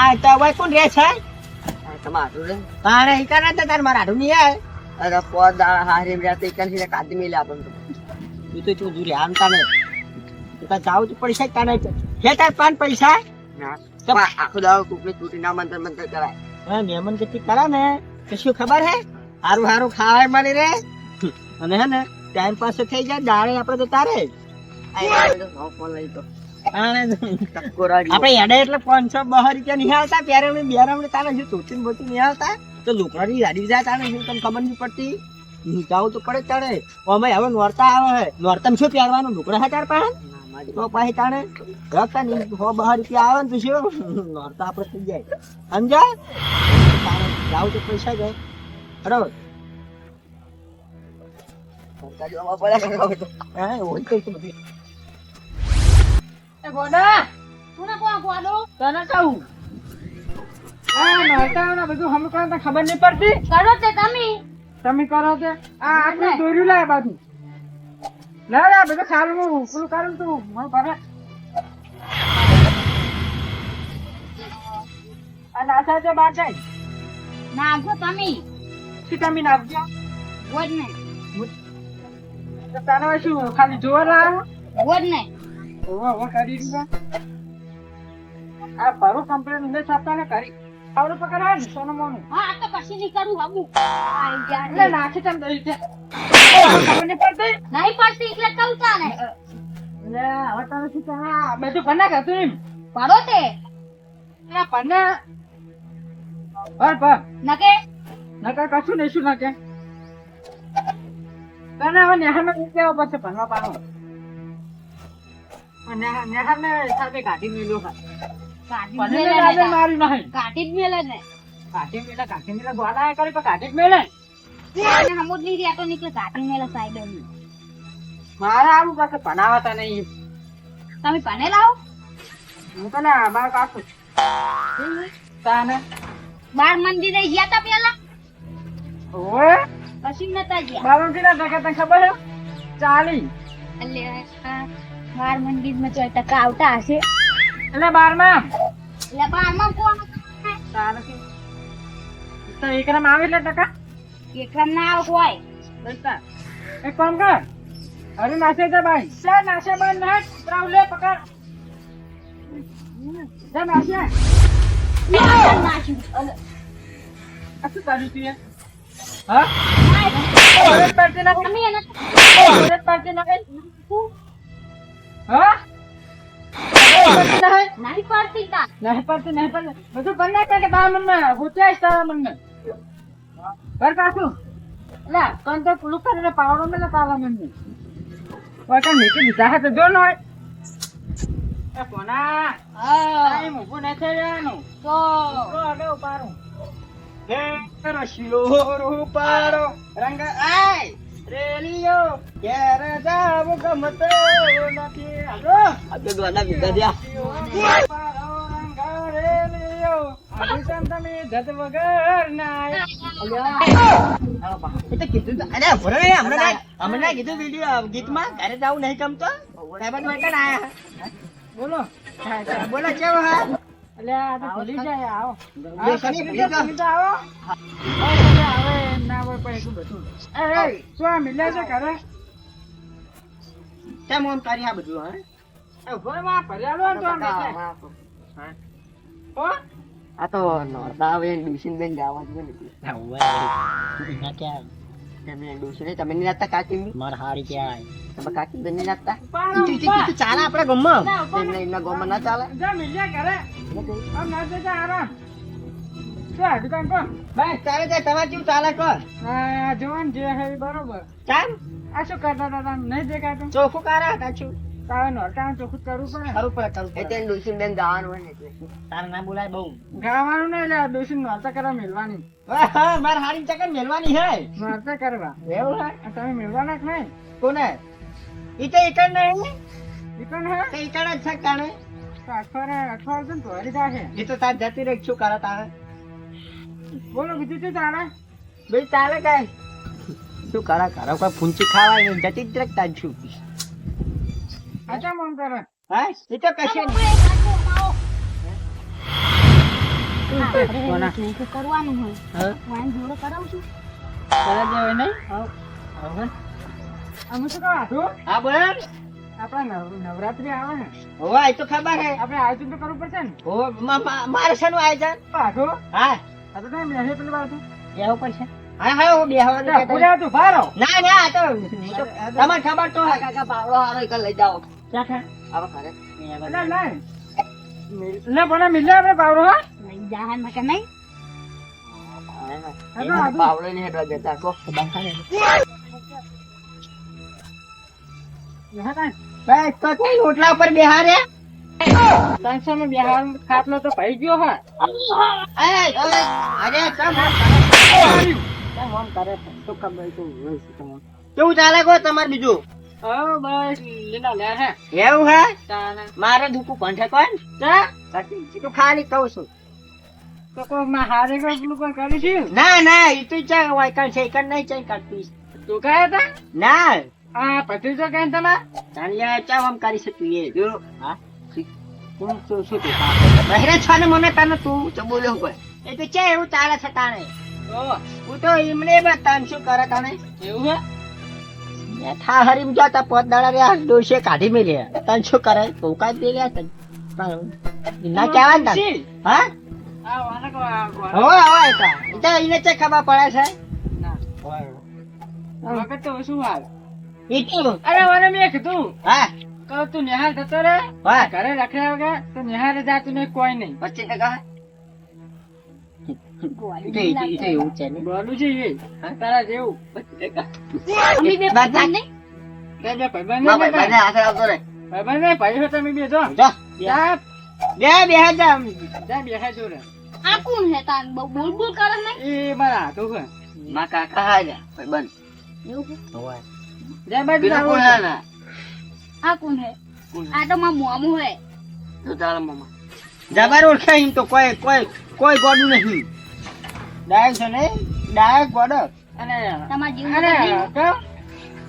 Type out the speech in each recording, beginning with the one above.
આ તો હવે કોણ રે છે? તમારું રે તારે મારા હાડું નહીં આય અરે પોત દાડા હારે રહ્યા તો એકાનથી કાઢી મેલે આપણને તું. તો તું દૂર આમ તાને તું તાર જાવું તો પૈસા તાને છે. તાર પાન પૈસા? ના આખો દાડો કોકને તૂટી ના મંતર મંતર કરાય. હા મહેમાન કેટલી કરા ને કશું ખબર હે? હારું હારું ખાવાય મળી રે અને હે ને ટાઈમ પાસ થઈ જાય દાળે આપણે તો તારે. ફોન લઈ તો. આપણે એડે એટલે પાંચસો બહાર રૂપિયા નિહાળતા ત્યારે અમે બે રાઉન્ડ તારે જો ચોચીન બોચી નિહાળતા? તો લોકડાની લાડી જાય તારે શું તમને ખબર નહીં પડતી? નીચાવું તો પડે તારે અમે હવે નોરતા આવે હે. નોરતામાં શું પહેરવાનું? લુકડા હે તાર પાસે? તો પાસે તાણે. રખતા નહીં સો બહાર રૂપિયા આવે ને તો શું? નોરતા આપણે થઈ જાય. સમજા તારે જાવ તો પૈસા જાય બરાબર પડે. હોય તો બધી? એ ગોડા કોને કોણ ગોડો? તને કહું. આ નોરતા બધું હમ કરો ખબર નહીં પડતી? કરો તે તમે. તમે કરો તે. આ આટલું દોર્યું લાય બાજુ. લે લે બધું ખાલું હું પેલું કરું તું મને કરે આ નાસા છે બાર જાય. નાખો તમે. શું તમે નાખજો ગોડ ને તો શું ખાલી જોવા લાવો ગોડ ને ઓવા કરી દીધા આ પરો કમ્પ્લેન ને છાપતા ને કરી. આવડે પકડવા ને સોનું મોનું. હા તો કશી નહીં કરું હબુ એટલે ગયા તમ દઈ છે. ખબર પડતી નહીં પડતી એટલે કહું તાને. લે હવે તને શું કહે? આ બધું ભના કરતું એમ. પડો તે. આ ભના ભર ભર. નકે? નકર કશું નહીં શું નકે? તને હવે નેહામાં લઈ જવા પડશે ભણવા પાડો નેહાર ને સાથે કાઢી મેલ્યો ખા કાઢી મેલે ને આજે ને મારી નહીં. કાઢી જ મેલે ને? કાઢી મેલે કાઢી મેલે ગોળા કરી પણ કાઢી જ મેલે અને હમુદની રહ્યા તો નીકળે કાઢી મેલે સાઈડની મારે આવું પાસે ભણાવતા નહીં. તમે ભણે લાવો. હું તો ના બાર કાઢું તાને. બાર મંદિરે ગયા તા પેલા ઓએ પછી નતા ગયા. બાર ના ટકા તને ખબર ચાલી. બાર મંદિરમાં ચોય ટકા આવતા હશે. એટલે બારમાં? એટલે બારમાં કોણ તો એકરામ આવે એટલે ટકા? એકલા ના આવ કોઈ એક કામ કર. અરે નાશે જા ભાઈ સે નાશે બંધ ના ત્રાવ લે પકડ. જા નાશે નાખ્યું. આ શું કર્યું તું હા? ઓરત પડતી નથી તમે એને ઓરત પડતી નથી હા નહીં પડતી તા નહીં પડતી નહીં પડતી બધું બંધ ના કરે તારા મનમાં ગુચાઈશ કર પાછું લા તો જો ન હોય એ નથી રહેવાનું તો આગળ રંગ, આય. રેલિયો ઘેર જાવ ગમતો નથી. હાલો. આ તો ગોડા બીજા દ્યા રૂપાળો રંગ રેલિયો અભિષમ તમે જત વગર ના એ તો કીધું અરે ભરો રે હમણાં હમણાં કીધું વીડિયો ગીતમાં? ઘરે જાવું નહીં ગમતો? સાહેબ માટે આયા. બોલો. બોલો કેવો હા? એટલે આ તો ભૂલી જાય આવો. હવે ના હોય બધું એ એ શું આ મિલે છે ઘરે. કેમ આમ કરી આ બધું હા? એ આ ભર્યા તો આમ. હો? આ તો નોરતા બેન જવા જ નથી તમે ડુસી તમે નહીં નાખતા કાકી માર હારી ક્યાં તમે કાકી બેન નહીં નાખતા ચાલે આપડે ગમમાં? એમને એમના ગોમાં ના ચાલે? જા બસ ચાલે જાય તમારે કેવું ચાલે જોવાનું હે બરોબર. કેમ આ શું કરતા હતા તમે? નહીં દેખાતું? ચોખ્ખું કારા કાચું. તારે નોરતા ચોખ્ખું કરવું પડે. કરવું પડે કરવું એ પડે બેન ગાવાનું હોય ને એટલે. તારે ના બોલાય બહુ. ગાવાનું ને એટલે ડોસી નોરતા કરવા મેળવાની મારે હારી ચકર મેલવાની હે. નોરતા કરવા. એવું હે? તમે મેળવાના કે નહીં? કોને? ઈ તો ઈકણ નહીં. દુકાન હે? તો ઈકણ જ છે કાણે તો અઠવાડિયે અઠવાડિયે તો ધોરી જાશે. એ તો તાર જતી રહી શું કરે તારે? બોલો બીજું શું તારે ભાઈ ચાલે કાંઈ? શું કરા? કરો કોઈ ફૂંચી ખાવાય નહીં જતી જ રહે તાર કરે હા એ તો કશું તમે એક હાથો માવો. કોના? નહીં તો કરવાનું હોય હા વાઈન કરાવું છું તારા જેવું નહીં હવે અમે શું કહો આટલું હા બોલો આપણા નવરાત્રી આવે ને હોવા એ તો ખબર હે આપણે આયોજન તો કરવું પડશે ને હો મારે શાનું આયોજન પાછું હા આ તો તમે પેલી પડશે હા હા હું. પૂરા તું ભારો ના ના આ તો હું તો- ખબર તો કાકા પાવડો હારો એક લઈ જાઓ ક્યાં છે? આવો મિલે આપણે પાવરો હા? જાહન નહીં. પાવડો ની હેડવા દેતા કો તો કઈ રોટલા ઉપર બેહારે ત્રણસો નો બિહાર ખાટલો તો પડી ગયો હા. અરે? કેવું ચાલે કો તમારે બીજું? હા બસ લીલા લે હે. એવું હે? મારે દુખું કંઠે કોણ ચા તું ખાલી કહું છું. તો કોઈ માં હારે કોઈ પેલું કોઈ કરી છે? ના તો ચા હોય કણ છે કણ નહીં ચા કાઢતી તું ના. આ ભત્રીજો કઈ તમાર? તાણિયા ચા આમ કરી એ જો. હા? શું શું શું તું બહેરે છો ને મને તને તું તો બોલ્યો કોઈ એ તો ચા એવું ચાલે છે તાણે ઓ હું તો એમને બસ શું કરે તને એવું હે? ઠા હરીમ જતા પોત દાડા રહ્યા ડોશે કાઢી મેલે તન શું કરે? ભૂકા દે ગયા તન ના કેવા ને? હા. હોય હોય તો. તો એને ચે ખબર પડે છે. ના. વખત તો શું હાલ? એ અરે મને મેં કીધું. હા. કહું તું નિહાળ જતો રે ઘરે રખ્યા વગર તો નિહાર જાતું નહીં કોઈ નહીં. પચીસ ટકા તો તો- તો એવું છે બોલું છે એ. તારા જેવું. અમે બે ભાઈ નહીં બે બે ભાઈબંધમાં ભાઈ. બે હાથે આવતો રે ભાઈબંધ નહીં, ભાઈ હો તમે બે જો. જો. બે. બે હજાર જા બેહા જો રે આ કોણ હે તાન બોલ બોલ કરે નહીં એ મારા હાથો છે માં કાકા હાજા ભાઈ બંધ એવું હોય જા બાજુ કોણ હે ને આ કોણ હે આ તો મારું મોમું હે તો તારા મામા. જબર ઓળખે એમ તો કોઈ કોઈ કોઈ ગોડું નહીં. ડાયક છે ને ડાયક ગોડો અને તમારા જીવ અરે નહીં તો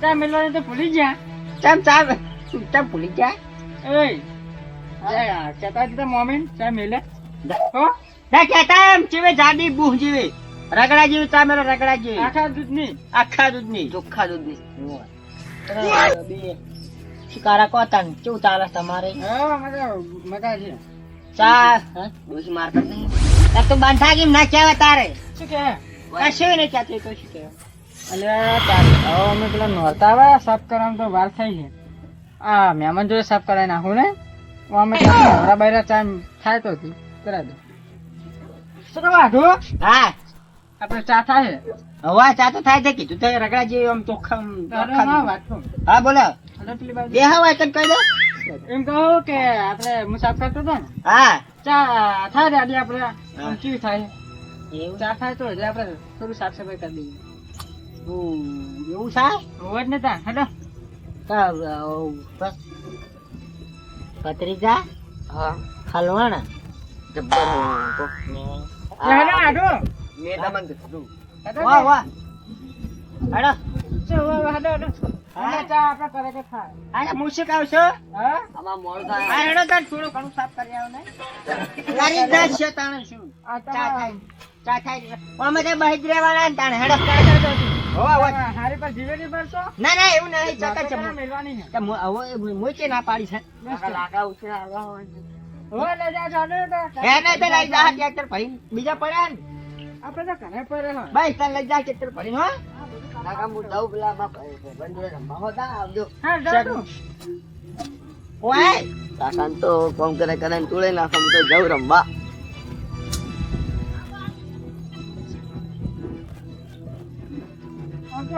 ચા મેલવાને તો ભૂલી ગયા ચમ ચા ચમ ભૂલી જાય એય જા કહેતા હતા મોમીન ચા મેલે. હો? ના કેતા એમ જાડી બુહ જીવે. રગડા જેવી ચા મેલો રગડા જેવી. આખા દૂધની? આખા દૂધની. ચોખ્ખા દૂધની. બે. શિકારા કોતા કેવું ચાલે તમારે? હા મજા મજા છે. ચા હા? ડોસી મારતા નહીં. તો બાંધા કેમ ના કહેવાય તારે. શું કે કશું નહીં કહેતી તો શું કહેવાય? અલ્યા તારે હવે અમે પેલા નોરતા આવે સાફ કરવાનું તો વાર થઈ છે. આ મહેમાન જોડે સાફ કરાવી નાખું ને? તો અમે નવરા બૈરા ચા થાય તો હતી કરાવી શું આઢું હા. આપણે ચા થાય હવા ચા તો થાય છે કીધું તો રગડા જેવી આમ ચોખ્ખા હા હા બોલો. બે હવા એક જ કહી દો. એમ કહો કે આપણે હું સાફ કરતો હતો ને. હા. ચા થાય આજે આપણે. આમ થાય? એવું? ચા થાય તો એટલે આપણે થોડું સાફ સફાઈ કરી દઈએ. એવું થાય? હોય જ હેડો તો, બસ. ભત્રીજા? હા. હલવાણા જબ્બર હેડો આઢું મેં તમને કીધું હેડો વાહ વાહ. હેડો ચો, વાહ, વાહ, હેડો હેડો હા. એટલે ચા આપણે કરે કે થાય હા હું શું કહું છું હા. આમાં મોડું હા થાય હેડો તાર થોડું ઘણું સાફ કરી આવો ને. તારી દસ છે તાણે શું? આ ચા તમારા- થાય ચા થાય અમે તો બહાર જ રહેવાના તાણે હેડો હોવા હોવા. તમારા હારી પર જીવે નહીં ભરશો? ના ના એવું નહીં ચકા તો છે તમારે મેલવાની છે. તો મુ- હવે મોચે ના પાડી છે. બીજા પડ્યા ને. આપણે તો ઘરે પડે ભાઈ તને લઈ જા ચિત્ર પડી હો. હું જાઉં પેલા માં ભાઈ રમવા હતા આવજો. હા, જાઓ ઓય. કાકા તો કોમ કરે કરે ને તોડે તો જાઉં રમવા.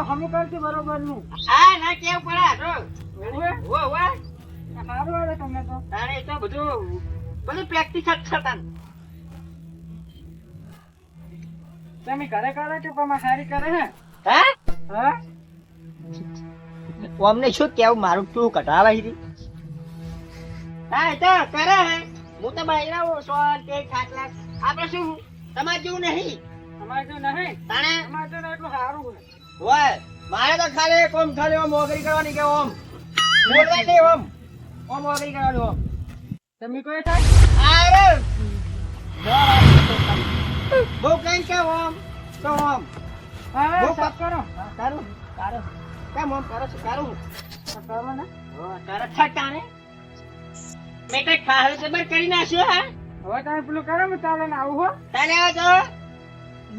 હમું કરતી બરોબરનું. હા ના કેવું પડે હે? સારું આવે તમને તો. તારે તો બધું બધું પ્રેક્ટિસ જ છે તમે ઘરે કરો કે પણ સારી કરે હે? હે? અમને શું કેવું? મારું તું કટાવે છે. હા એ તો કરે હે. હું તો બહેરાવો સો તે ખાટલા. આપણે શું? તમારે જેવું નહીં. તમારે તો નહીં? તાણે? અમારે તો એટલું સારું હોય હોય. મારે તો ખાલી કોમ ખાલી ઓમ ઓગરી કરવાની કે ઓમ? બોલવા ઓમ? ઓમ ઓગરી કરવાની ઓમ? તમે. કોઈ થાય અરે તો આમ હા બહુ સાફ કરો. હા, કરું કરું કેમ આમ કરો છો સારું કરો ને હા, તરત છટાણે મેં કઈ ખાહળ જબર કરી નાખ્યો હા? હવે તમે પેલું કરો ને ચાલે ને આવું હો. તારે આવો તો.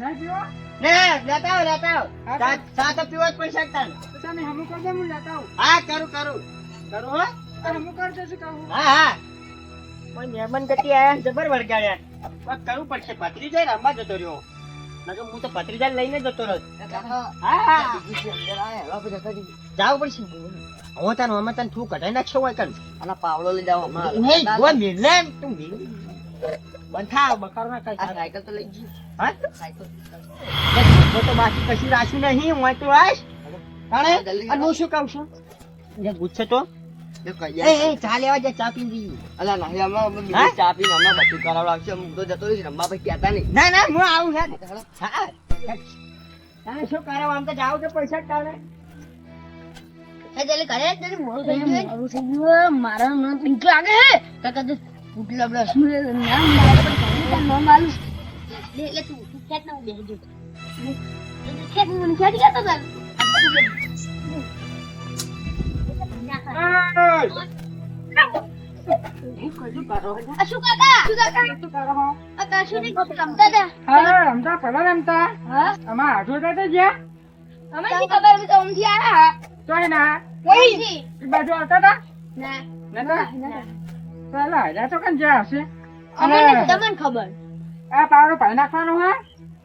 ના પીવો? ને લેતા આવો લેતા આવો. ચા ચા તો પીવો જ પૈસા તાને તો તમે હમું કરી હું લેતા આવું. હા કરું કરું. કરું હો. હમું કરી શું કહું? હા હા. કોઈ મહેમાન ગતિ આયા જબર વળગાડ્યા કરવું પડશે પત્રીજા રમવા જતો રહ્યો. નકર હું તો પત્રીજા લઈને જતો રહ્યો. હા. હા જાવ પડશે. હવે તને અમે તને તું કઢાઈ નાખ્યો હોય કન અને પાવડો લઈ જાઓ નહીં ગો મિલે તું મિલ. બંધા બકારો ના કઈ સાયકલ તો લઈ ગઈ હા? સાયકલ. તો બાકી કશું રાખ્યું નહીં હું તો આશ તાણે? અને હું શું કહું છું? ગુસ્સે તો? ચા લેવા જે ચા પીવી અલા નહીં અમે ચા પીને હમણાં બધું કરાવડાવશે હું તો જતો રહીશ રમવા પછી કહેતા નહીં ના ના હું આવું હેડ હા તારે શું કરાવ આમ તો જાવ તો પૈસા તારે મારું બીક લાગે હે કાકા તો પુટલા બ્રશ નામ મારા પર કાંઈ નામ માલુમ લે લે તું ખેત ના બેસજો ખેત મને ખેત ગયા તા ખબર આ પાવડો પાઈ નાખવાનો હા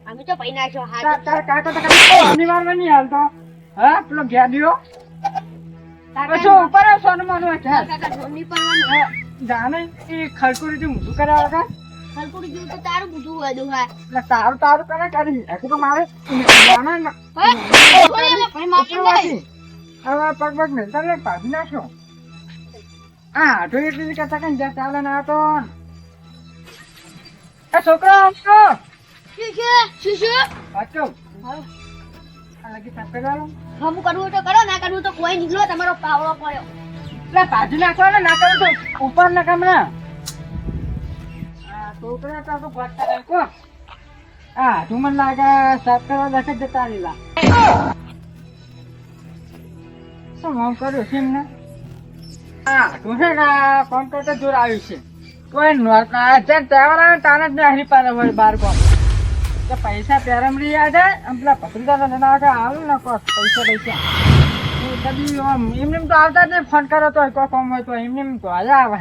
અમે તો તાર તાર કાકા તો કાકા નહીં હાલતો. હા પેલો ઘેર દ્યો પછી ઉપર આવ સોનું મોનું પરવાનું જેવું તો તારું એટલે તારું તારું કરે કરી એકું તો મારે. જાણે હા. હવે પગ પગ નાખ્યો તો એટલી જ કરતા કઈ જ્યાં ચાલે ના તો એ છોકરો આવતો શું છે? શું શું વાંચો. હા. કરવું તો કરો, ના કરવું તો કોઈ નીકળો, તમારો પાવડો પડ્યો. એટલે બાજુ નાખો ને, ના કરો ઉપર ના આ છોકરા તો મને લાગે સાફ કરવા જતા રહેલા. કર્યું છે એમને? હા તું છે ને કોમ્પ્યુટર જોર આવ્યું છે. કોઈ આવે તાને જ ને હરી પાડે બાર કોમ. તો પૈસા પેરમરી રહ્યા છે આમ પેલા પત્રિકા ના આવે આવું ને કોક પૈસા પૈસા. કદી આમ એમને તો આવતા જ નહીં. ફોન કરો તો કો કોમ હોય તો એમને તો આજે આવે.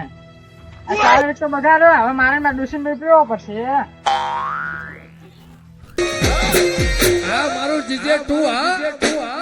હે તારે તો બગાડો. હવે મારે મારે દુશ્મન ભાઈ પીવો પડશે. આ મારું જીજે તું, હા?